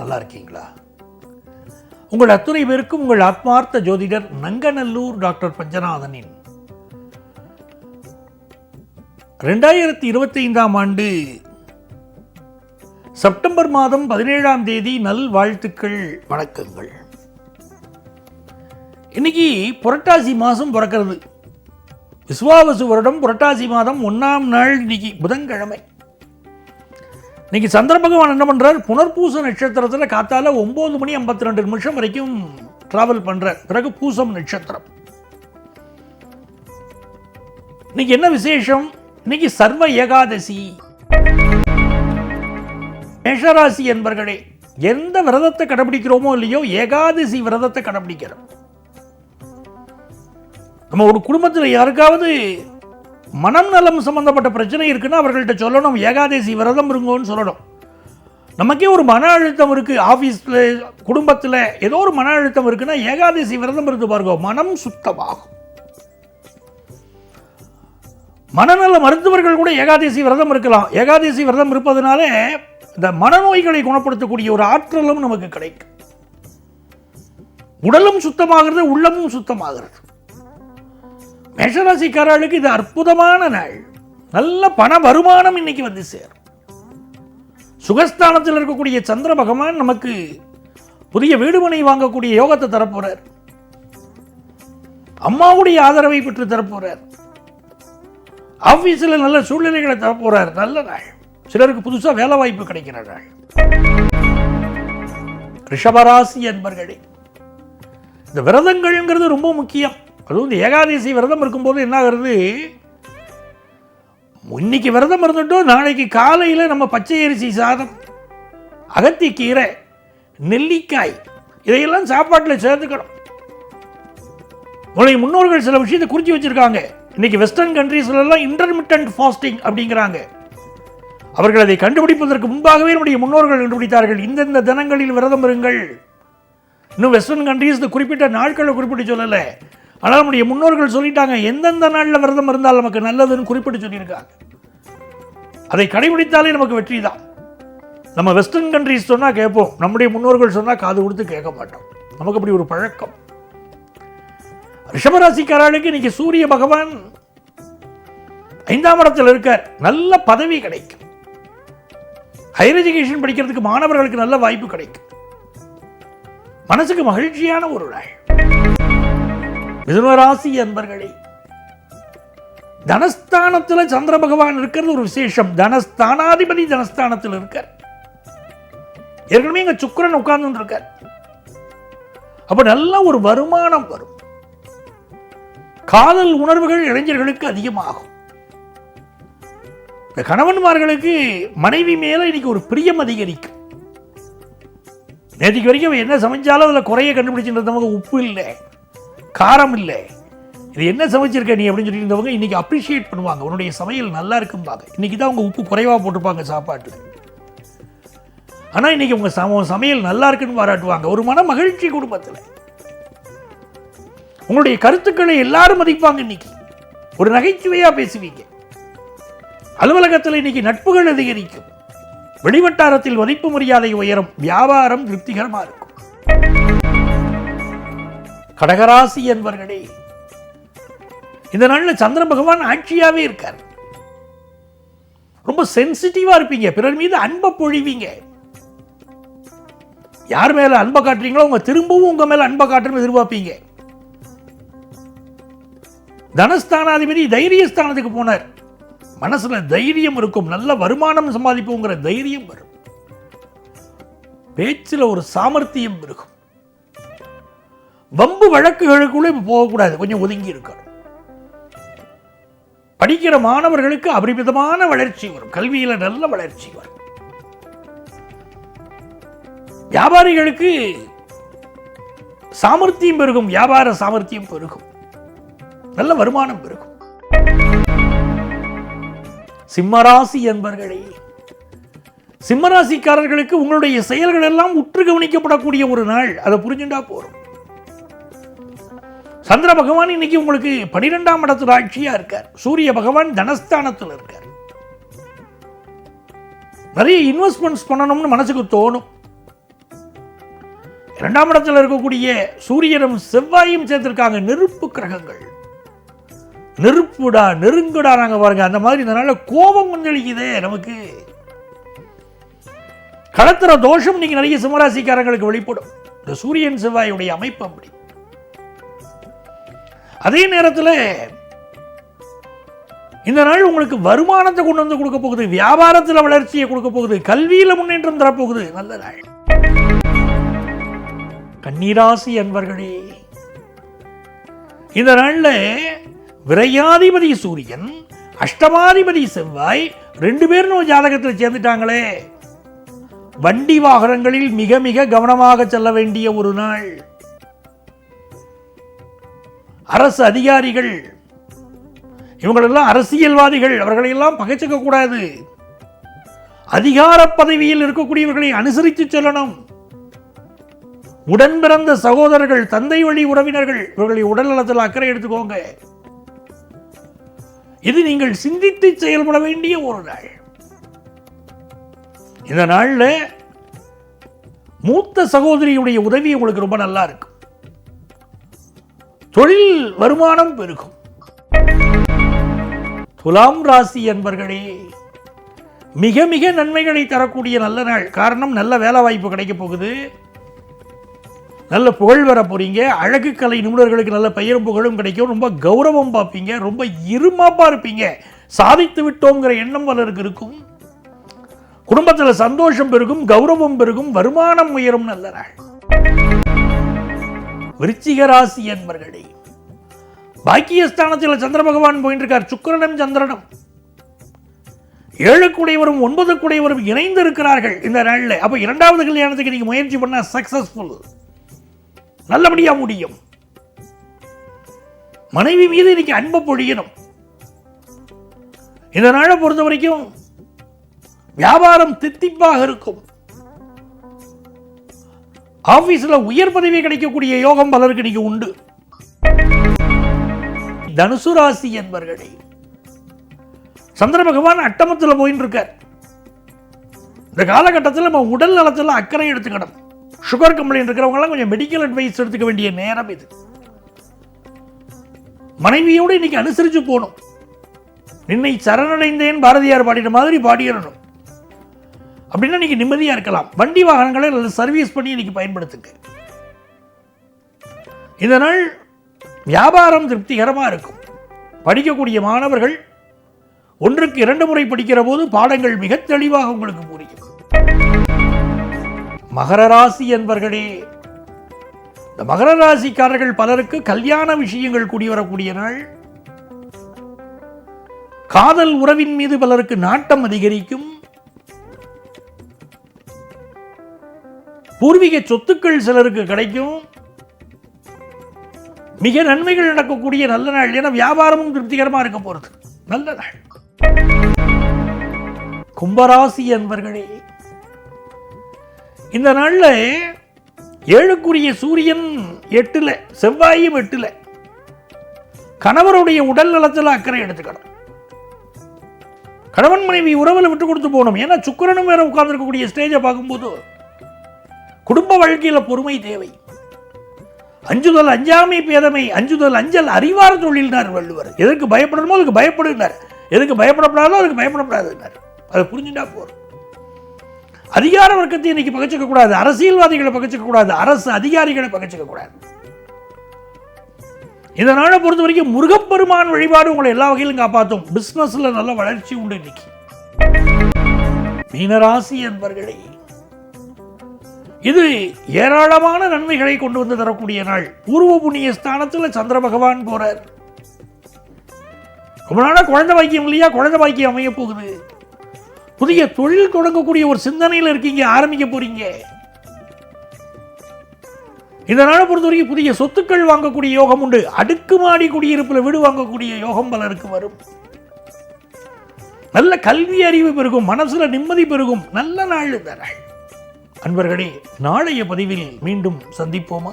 நல்லா இருக்கீங்களா உங்கள் அத்துணை பேருக்கும் உங்கள் ஆத்மார்த்த ஜோதிடர் நங்கநல்லூர் டாக்டர் பஞ்சநாதனின். ரெண்டாயிரத்தி இருபத்தி ஐந்தாம் ஆண்டு செப்டம்பர் மாதம் பதினேழாம் தேதி நல் வாழ்த்துக்கள் வணக்கங்கள். இன்னைக்கு புரட்டாசி மாதம் பிறக்கிறது. விஸ்வாவசு வருடம் புரட்டாசி மாதம் ஒன்றாம் நாள் இன்னைக்கு புதன்கிழமை. இன்னைக்கு சந்திர பகவான் என்ன பண்ணுறார் புனர்பூச நட்சத்திரத்தில் காத்தால ஒன்பது மணி ஐம்பத்தி ரெண்டு நிமிஷம் வரைக்கும் டிராவல் பண்றார். பிறகு பூசம் நட்சத்திரம். இன்னைக்கு என்ன விசேஷம்? இன்னைக்கு சர்வ ஏகாதசி. மேஷராசி என்பர்களே எந்த விரதத்தை கடைபிடிக்கிறோமோ இல்லையோ ஏகாதசி விரதத்தை கடைபிடிக்கிறோம். நம்ம ஒரு குடும்பத்தில் யாருக்காவது மனம் நலம் சம்மந்தப்பட்ட பிரச்சனை இருக்குன்னா அவர்கள்ட்ட சொல்லணும். ஏகாதசி விரதம் இருங்கோன்னு சொல்லணும். நமக்கே ஒரு மன அழுத்தம் இருக்குது ஆஃபீஸில் குடும்பத்தில் ஏதோ ஒரு மன அழுத்தம் இருக்குன்னா ஏகாதசி விரதம் இருந்து பாருங்க. மனம் சுத்தமாகும். மனநல மருத்துவர்கள் கூட ஏகாதசி விரதம் இருக்கலாம். ஏகாதசி விரதம் இருப்பதனால இந்த மனநோய்களை குணப்படுத்தக்கூடிய ஒரு ஆற்றலும் நமக்கு கிடைக்கும். உடலும் சுத்தமாகிறது உள்ளமும் சுத்தமாகிறது. மேஷராசிக்காரர்களுக்கு இது அற்புதமான நாள். நல்ல பண வருமானம் இன்னைக்கு வந்து சேரும். சுகஸ்தானத்தில் இருக்கக்கூடிய சந்திர பகவான் நமக்கு புதிய வீடுமனை வாங்கக்கூடிய யோகத்தை தரப்போறார். அம்மாவுடைய ஆதரவை பெற்று தரப்போறார். ஆஃபீஸில் நல்ல சூழ்நிலைகளை தரப்போறார். நல்ல நாள். சிலருக்கு புதுசா வேலை வாய்ப்பு கிடைக்கிற நாள். ரிஷபராசி என்பர்களே இந்த விரதங்கள்ங்கிறது ரொம்ப முக்கியம். அதுவும் இந்த ஏகாதசி விரதம் இருக்கும்போது என்ன ஆகுறது இன்னைக்கு விரதம் இருந்துட்டோம் நாளைக்கு காலையில் நம்ம பச்சை அரிசி சாதம் அகத்திக்கீரை நெல்லிக்காய் இதையெல்லாம் சாப்பாட்டில் சேர்த்துக்கணும். உங்களை முன்னோர்கள் சில விஷயத்தை குறித்து வச்சிருக்காங்க. இன்னைக்கு வெஸ்டர்ன் கண்ட்ரீஸ்லாம் இன்டர்மிட்டன்ட் ஃபாஸ்டிங் அப்படிங்கிறாங்க. அவர்கள் அதை கண்டுபிடிப்பதற்கு முன்பாகவே நம்முடைய முன்னோர்கள் கண்டுபிடித்தார்கள். இந்தந்த தினங்களில் விரதம் இருங்கள். இன்னும் வெஸ்டர்ன் கண்ட்ரீஸ் குறிப்பிட்ட நாட்களை குறிப்பிட்டு சொல்லலை. ஆனால் நம்முடைய முன்னோர்கள் சொல்லிட்டாங்க எந்தெந்த நாளில் விரதம் இருந்தால் நமக்கு நல்லதுன்னு குறிப்பிட்டு சொல்லியிருக்காங்க. அதை கடைபிடித்தாலே நமக்கு வெற்றி தான் நம்ம வெஸ்டர்ன் கண்ட்ரீஸ் சொன்னால் கேட்போம் நம்முடைய முன்னோர்கள் சொன்னால் காது கொடுத்து கேட்க மாட்டோம். நமக்கு அப்படி ஒரு பழக்கம். ரிஷபராசிக்காரர்களுக்கு இன்னைக்கு சூரிய பகவான் ஐந்தாம் இடத்தில் இருக்கார். நல்ல பதவி கிடைக்கும். ஹையர் எஜுகேஷன் படிக்கிறதுக்கு மாணவர்களுக்கு நல்ல வாய்ப்பு கிடைக்கும். மனசுக்கு மகிழ்ச்சியான ஒரு நாள். மிதுனராசி அன்பர்களே தனஸ்தானத்துல சந்திர பகவான் இருக்கிறது ஒரு விசேஷம். தனஸ்தானாதிபதி தனஸ்தானத்தில் இருக்கார். ஏற்கனவே இங்க சுக்கிரன் உட்கார்ந்து இருக்கார் அப்ப நல்ல ஒரு வருமானம் வரும். காதல் உணர்வுகள் இளைஞர்களுக்கு அதிகமாகும். இந்த கணவன்மார்களுக்கு மனைவி மேல இன்னைக்கு ஒரு பிரியம் அதிகரிக்கும். நேற்றுக்கு வரைக்கும் அவன் என்ன சமைச்சாலும் அதில் குறைய கண்டுபிடிச்சுன்றது நமக்கு உப்பு இல்லை. காரம் இல்லை. இது என்ன சமைச்சிருக்க நீ அப்படின்னு சொல்லி இருந்தவங்க இன்னைக்கு அப்ரிஷியேட் பண்ணுவாங்க. உன்னுடைய சமையல் நல்லா இருக்கும்பாங்க இன்னைக்கு தான் அவங்க உப்பு குறைவாக போட்டிருப்பாங்க சாப்பாட்டில் ஆனால் இன்னைக்கு உங்கள் சம சமையல் நல்லா இருக்குன்னு பாராட்டுவாங்க. ஒரு மன மகிழ்ச்சி குடும்பத்தில். உங்களுடைய கருத்துக்களை எல்லாரும் மதிப்பாங்க இன்னைக்கு. ஒரு நகைச்சுவையாக பேசுவீங்க. அலுவலகத்தில் இன்னைக்கு நட்புகள் அதிகரிக்கும். வெளிவட்டாரத்தில் மதிப்பு மரியாதை உயரும். வியாபாரம் திருப்திகரமாக இருக்கும். கடகராசி என்பவர்களே இந்த நாள்ல சந்திர பகவான் ஆட்சியாவே இருக்கார். ரொம்ப சென்சிட்டிவா இருப்பீங்க. பிறர் மீது அன்பை பொழிவீங்க. யார் மேல அன்பை காட்டுறீங்களோ உங்க திரும்பவும் உங்க மேல அன்பை காட்டணும் எதிர்பார்ப்பீங்க. தனஸ்தானாதிபதி தைரியஸ்தானத்துக்கு போனார். மனசுல தைரியம் இருக்கும். நல்ல வருமானம் சம்பாதிப்போங்கிற தைரியம் வரும். பேச்சில் ஒரு சாமர்த்தியம் இருக்கும். வம்பு வழக்குகளுக்குள்ள இப்போ போகக்கூடாது. கொஞ்சம் ஒதுங்கி இருக்கணும். படிக்கிற மாணவர்களுக்கு அபரிமிதமான வளர்ச்சி வரும். கல்வியில நல்ல வளர்ச்சி வரும். வியாபாரிகளுக்கு சாமர்த்தியம் பெருகும். வியாபார சாமர்த்தியம் பெருகும். நல்ல வருமானம் பெருகும். சிம்மராசி என்பர்களே சிம்மராசிக்காரர்களுக்கு உங்களுடைய செயல்கள் எல்லாம் உற்று கவனிக்கப்படக்கூடிய ஒரு நாள். அதை புரிஞ்சுட்டா போறோம். சந்திர பகவான் இன்னைக்கு உங்களுக்கு பனிரெண்டாம் இடத்துல ஆட்சியா இருக்கார். சூரிய பகவான் தனஸ்தானத்தில் இருக்கார். நிறைய இன்வெஸ்ட்மெண்ட்ஸ் பண்ணணும்னு மனசுக்கு தோணும். இரண்டாம் இடத்தில் இருக்கக்கூடிய சூரியனும் செவ்வாயும் சேர்த்திருக்காங்க. நெருப்பு கிரகங்கள். நெருப்புடா நெருங்குடா நாங்க பாருங்க. அந்த மாதிரி இதனால கோபம் கொந்தளிக்குதே நமக்கு. கடத்துற தோஷம் நீங்க நிறைய சிம்மராசிக்காரங்களுக்கு வெளிப்படும். இந்த சூரியன் செவ்வாயுடைய அமைப்பு அப்படி. அதே நேரத்தில் இந்த நாள் உங்களுக்கு வருமானத்தை கொண்டு வந்து கொடுக்க போகுது வியாபாரத்தில் வளர்ச்சியை கொடுக்க போகுது கல்வியில் முன்னேற்றம் தரப்போகுது நல்ல நாள். கண்ணீராசி அன்பர்களே இந்த நாளில் விரையாதிபதி சூரியன் அஷ்டமாதிபதி செவ்வாய் ரெண்டு பேரும் ஜாதகத்தில் சேர்ந்துட்டாங்களே. வண்டி வாகனங்களில் மிக மிக கவனமாக செல்ல வேண்டிய ஒரு நாள். அரசு அதிகாரிகள் இவங்களெல்லாம் அரசியல்வாதிகள் அவர்களையெல்லாம் பகைச்சிக்க கூடாது. அதிகார பதவியில் இருக்கக்கூடியவர்களை அனுசரித்து செல்லணும். உடன் பிறந்த சகோதரர்கள் தந்தை வழி உறவினர்கள் இவர்களை உடல் நலத்தில் அக்கறை எடுத்துக்கோங்க. இது நீங்கள் சிந்தித்து செயல்பட வேண்டிய ஒரு நாள். இந்த நாள்ல மூத்த சகோதரியுடைய உதவி உங்களுக்கு ரொம்ப நல்லா இருக்கும். தொழில் வருமானம் பெருகும். துலாம் ராசி என்பர்களே மிக மிக நன்மைகளை தரக்கூடிய நல்ல நாள். காரணம் நல்ல வேலை வாய்ப்பு கிடைக்க போகுது. நல்ல புகழ் வர போறீங்க. அழகு கலை நிபுணர்களுக்கு நல்ல பெயரும் புகழும் கிடைக்கும். ரொம்ப கௌரவம் பார்ப்பீங்க. ரொம்ப இருமாப்பா இருப்பீங்க சாதித்து விட்டோங்கிற எண்ணம் பலருக்கு இருக்கும். குடும்பத்தில் சந்தோஷம் பெருகும் கௌரவம் பெருகும் வருமானம் உயரும். நல்ல நாள். விருச்சிக ராசி என்பர்களே. பாக்கியஸ்தானத்தில் சந்திர பகவான் போயிட்டு இருக்கார் சுக்கிரனும் சந்திரனும். ஏழு குடைவரும் ஒன்பது குடைவரும் இணைந்து இருக்கிறார்கள் இந்த நாளில். அப்போ இரண்டாவது கல்யாணத்துக்கு நீங்கள் முயற்சி பண்ண சக்சஸ்ஃபுல் நல்லபடியா முடியும். மனைவி மீது இன்னைக்கு அன்பை பொழியணும். இந்த நாளை பொறுத்த வரைக்கும் வியாபாரம் தித்திப்பாக இருக்கும். ஆபீஸ்ல உயர் பதவி கிடைக்கக்கூடிய யோகம் பலருக்கு இன்னைக்கு உண்டு. தனுசு ராசி என்பர்களே சந்திர பகவான் அட்டமத்தில் போயின்னு இருக்கார். இந்த காலகட்டத்தில் நம்ம உடல் நலத்தில் அக்கறை எடுத்துக்கணும். சுகர் கம்ப்ளைண்ட் இருக்கிறவங்கலாம் கொஞ்சம் மெடிக்கல் அட்வைஸ் எடுத்துக்க வேண்டிய நேரம் இது. மனைவியோடு இன்னைக்கு அனுசரிச்சு போகணும். நின்னை சரணடைந்தேன் பாரதியார் பாடின மாதிரி பாடிடணும். அப்படின்னா நீங்க நிம்மதியா இருக்கலாம். வண்டி வாகனங்களை நல்ல சர்வீஸ் பண்ணி இன்றைக்கி பயன்படுத்துங்க. இதனால் வியாபாரம் திருப்திகரமா இருக்கும். படிக்கக்கூடிய மாணவர்கள் ஒன்றுக்கு இரண்டு முறை படிக்கிற போது பாடங்கள் மிக தெளிவாக உங்களுக்கு புரியும். மகர ராசி என்பர்களே இந்த மகர ராசிக்காரர்கள் பலருக்கு கல்யாண விஷயங்கள் கூடி வரக்கூடிய நாள். காதல் உறவின் மீது பலருக்கு நாட்டம் அதிகரிக்கும். பூர்வீக சொத்துக்கள் சிலருக்கு கிடைக்கும். மிக நன்மைகள் நடக்கக்கூடிய நல்ல நாள். ஏன்னா வியாபாரமும் திருப்திகரமா இருக்க போறது. நல்ல நாள். கும்பராசி என்பர்களே இந்த நாள்ல ஏழுக்குரிய சூரியன் எட்டுல செவ்வாயும் எட்டுல கணவருடைய உடல் நலத்தில் அக்கறை எடுத்துக்கணும். கணவன் மனைவி உறவில் விட்டு கொடுத்து போகணும். ஏன்னா சுக்கிரனும் வேற உட்கார்ந்துருக்கக்கூடிய ஸ்டேஜை பார்க்கும்போது குடும்ப வாழ்க்கையில பொறுமை தேவை. அஞ்சுதல் அஞ்சாமை பேதமை அஞ்சுதல் அஞ்சல் அறிவார தொழில்னார் வள்ளுவர். எதற்கு பயப்படணுமோ அதுக்கு பயப்படுனார் எதுக்கு பயப்படப்படாதோ அதுக்கு பயப்படப்படாதுன்னார் அதை புரிஞ்சுட்டா போகிறோம் அதிகார வர்க்கத்தை இன்னைக்கு பகச்சிக்க கூடாது அரசியல்வாதிகளை பகச்சிக்க கூடாது அரசு அதிகாரிகளை பகச்சிக்க கூடாது இதனால பொறுத்த வரைக்கும் முருகப்பெருமான் வழிபாடு உங்களை எல்லா வகையிலும் காப்பாற்றும் பிஸ்னஸ்ல நல்ல வளர்ச்சி உண்டு இன்னைக்கு. மீனராசி என்பர்களே இது ஏராளமான நன்மைகளை கொண்டு வந்து தரக்கூடிய நாள். பூர்வ புண்ணிய ஸ்தானத்தில் சந்திர பகவான் போறார். ரொம்ப நாளாக குழந்தை பாக்கியம் இல்லையா? குழந்தை பாக்கியம் அமைய போகுது. புதிய தொழில் தொடங்கக்கூடிய ஒரு சிந்தனையில் இருக்கீங்க ஆரம்பிக்க போறீங்க. இதனால பொறுத்த வரைக்கும் புதிய சொத்துக்கள் வாங்கக்கூடிய யோகம் உண்டு. அடுக்குமாடி குடியிருப்பில் வீடு வாங்கக்கூடிய யோகம் பலருக்கு வரும். நல்ல கல்வி அறிவு பெருகும் மனசுல நிம்மதி பெருகும். நல்ல நாள் இந்த நாள். அன்பர்களே நாளைய பதிவில் மீண்டும் சந்திப்போமா?